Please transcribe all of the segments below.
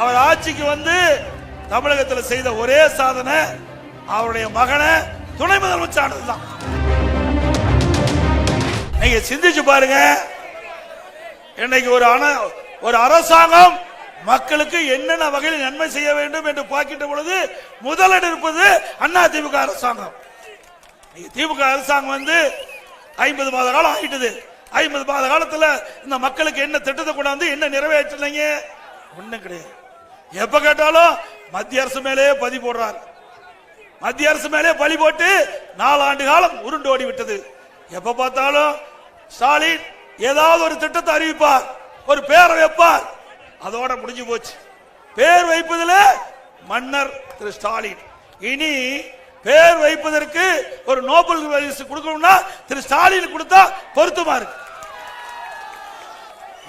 அவர் ஆட்சிக்கு வந்து தமிழகத்தில் செய்த ஒரே சாதனை அவருடைய மகனை துணை முதலமைச்சர் ஆனதுதான் நீங்க சிந்திச்சு பாருங்க. இன்னைக்கு ஒரு அண ஒரு அரசாங்கம் மக்களுக்கு என்னென்ன வகையில் நன்மை செய்ய வேண்டும் என்று பார்க்கின்ற பொழுது முதலிடம் இருப்பது அண்ணா திமுக அரசாங்கம். திமுக அரசாங்கம் வந்து ஐம்பது மாத காலம் ஆயிட்டது. ஐம்பது மாத காலத்தில் இந்த மக்களுக்கு என்ன திட்டத்தை கொண்டாந்து என்ன நிறைவேற்றினீங்க? ஒன்றும் கிடையாது. எப்ப கேட்டாலும் மத்திய அரசு மேலேயே பதி போடுறாங்க. மத்திய அரசு மேலே பலி போட்டு நாலாண்டு காலம் உருண்டு ஓடி விட்டது. எப்ப பார்த்தாலும் ஸ்டாலின் ஏதாவது ஒரு திட்டத்தை அறிவிப்பார் ஒரு பேரை வைப்பார். அதோட முடிஞ்சு போச்சு. பேர் வைப்பதில் மன்னர் திரு ஸ்டாலின். இனி பேர் வைப்பதற்கு ஒரு நோபல் பரிசு கொடுக்கணும்னா திரு ஸ்டாலின் கொடுத்தா பொருத்தமா இருக்கு.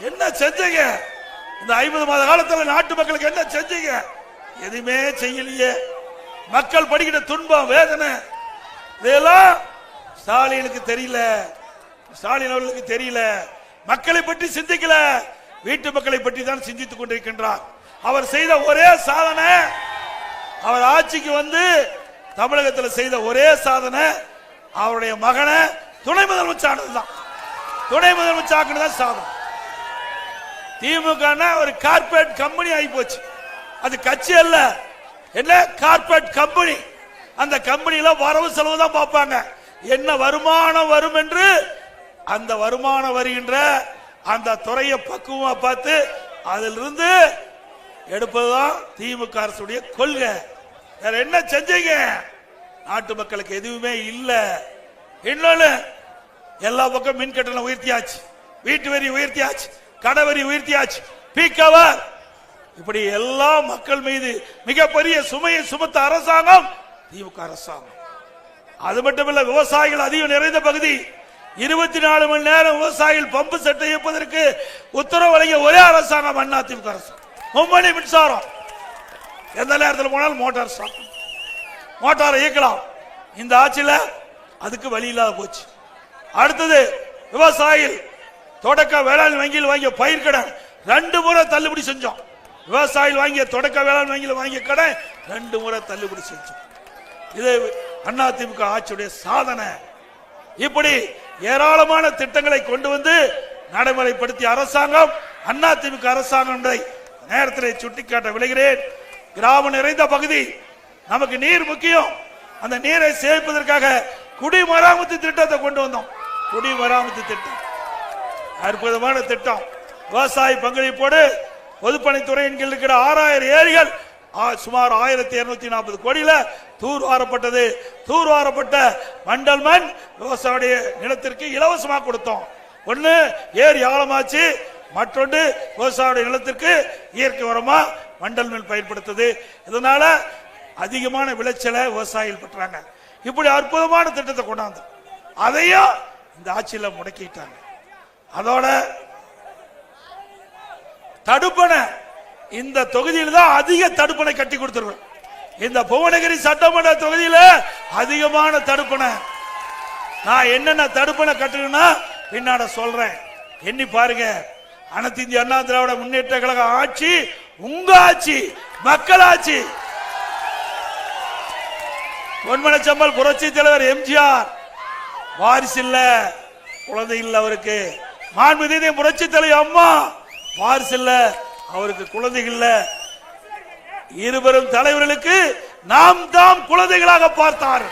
என்ன செஞ்சீங்க? இந்த ஐம்பது மாத காலத்தில் நாட்டு மக்களுக்கு என்ன செஞ்சீங்க? எதுவுமே செய்யலையே. மக்கள் படிக்கிற துன்பம் வேதனை இதெல்லாம் ஸ்டாலினுக்கு தெரியல. ஸ்டாலின் அவர்களுக்கு தெரியல. மக்களை பற்றி சிந்திக்கல. வீட்டு மக்களை பற்றி தான் சிந்தித்துக் கொண்டிருக்கின்றார். அவர் செய்த ஒரே சாதனை அவர் ஆட்சிக்கு வந்து தமிழகத்தில் செய்த ஒரே சாதனை அவருடைய மகனை துணை முதலமைச்சர் ஆனதுதான். துணை முதலமைச்சர் தான் சாதனை. திமுக ஒரு கார்பரேட் கம்பெனி ஆகி போச்சு அது கட்சி அல்ல. என்ன? கார்பரேட் கம்பெனி அந்த கம்பெனியில வரவு செலவு தான் பார்ப்பாங்க. என்ன வருமானம் வரும் என்று அந்த வருமானம் வருகின்ற அந்த துறையை பக்குவமா பார்த்து அதிலிருந்து எடுப்பதுதான் திமுக அரசுடைய கொள்கை. வேற என்ன செஞ்சீங்க? நாட்டு மக்களுக்கு எதுவுமே இல்ல. இன்னொன்னு எல்லா பக்கம் மின் கட்டணம் உயர்த்தியாச்சு. வீட்டு வரி உயர்த்தியாச்சு. கடவரி உயர்த்தியாச்சு. பீக் அவர் இப்படி எல்லா மக்கள் மீது மிகப்பெரிய சுமையை சுமத்த அரசாங்கம் திமுக அரசாங்கம். அது மட்டுமல்ல விவசாயிகள் அதிகம் நிறைந்த பகுதி. இருபத்தி நாலு மணி நேரம் விவசாயிகள் பம்பு செட்டை இயப்பதற்கு உத்தரவு வழங்கிய ஒரே அரசாங்கம் அண்ணா திமுக அரசு. மும்மணி மின்சாரம். எந்த நேரத்தில் போனாலும் மோட்டார் சாப்பிடும் மோட்டாரை இயக்கலாம். இந்த ஆட்சியில் அதுக்கு வழி இல்லாத போச்சு. அடுத்தது விவசாயிகள் தொடக்க வேளாண் வங்கியில் வாங்கிய பயிர் கடன் ரெண்டு முறை தள்ளுபடி செஞ்சோம். விவசாயிகள் வாங்கிய தொடக்க வேளாண் வங்கியில் வாங்கிய கடன் ரெண்டு முறை தள்ளுபடி செஞ்சோம். இது அண்ணா திமுக ஆட்சியுடைய சாதனை. இப்படி ஏராளமான திட்டங்களை கொண்டு வந்து நடைமுறைப்படுத்திய அரசாங்கம் அண்ணா திமுக அரசாங்கம் நேரத்தில் சுட்டிக்காட்ட விளைகிறேன் கிராமம் நிறைந்த பகுதி நமக்கு நீர் முக்கியம். அந்த நீரை சேமிப்பதற்காக குடிமராமத்து திட்டத்தை கொண்டு வந்தோம். குடிமராமத்து திட்டம். அற்புதமான திட்டம். விவசாய பங்களிப்போடு பொதுப்பணித்துறையின் கீழ் இருக்கிற ஆறாயிரம் ஏரிகள் ஆ- சுமார் ஆயிரத்தி இருநூத்தி நாற்பது கோடியில தூர்வாரப்பட்டது. தூர்வாரப்பட்ட மண்டல் மண் விவசாய நிலத்திற்கு இலவசமா கொடுத்தோம். ஒண்ணு ஏரி ஆழமாச்சு. மற்றொன்று விவசாய நிலத்திற்கு இயற்கை உரமா மண்டல் மண் பயன்படுத்தது. இதனால அதிகமான விளைச்சலை விவசாயிகள் பெற்றாங்க. இப்படி அற்புதமான திட்டத்தை கொண்டாந்தோம் அதையும் இந்த ஆட்சியில முடக்கிட்டாங்க. அதோட தடுப்பணை. இந்த தொகுதியில் தான் அதிக தடுப்பணை கட்டி கொடுத்துருவேன் இந்த புவனகிரி சட்டமன்ற தொகுதியில் அதிகமான தடுப்பணை. நான் என்னென்ன தடுப்பணை கட்டணும்னா பின்னாட சொல்றேன். எண்ணி பாருங்க. அனைத்து இந்திய அண்ணா திராவிட முன்னேற்ற கழக ஆட்சி உங்க ஆட்சி மக்கள் ஆட்சி. பொன்மனச்சம்பல் புரட்சி தலைவர் எம்ஜிஆர். வாரிசு இல்ல குழந்தை இல்லை அவருக்கு. மாண்புமிகு புரட்சி தலைவர் அம்மா வாரிசு இல்ல அவருக்கு குழந்தைகள் இல்ல இருவரும் தலைவர்களுக்கு நாம் தாம் குழந்தைகளாக பார்த்தார்.